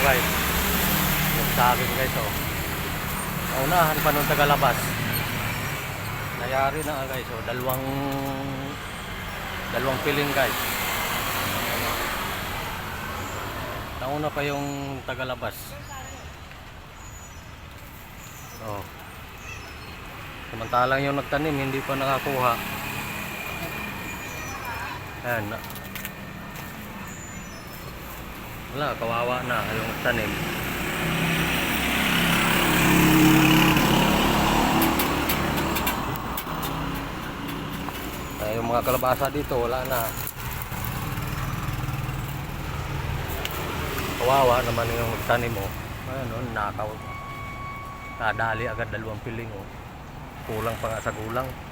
guys. Yung sa akin guys oh. Naunahan pa nung tagalabas. Nayari na guys oh. Dalawang dalawang piling guys. Nauna pa yung tagalabas. Oh. Samantalang yung nagtanim hindi pa nakakuha. Ayan. Wala, kawawa na yung nagtanim. Ay, yung mga kalabasa dito, wala na. Kawawa naman yung nagtanim mo. Ayun, oh, nakaw. Nadali agad dalawang piling oh. Kulang pa nga sa gulang.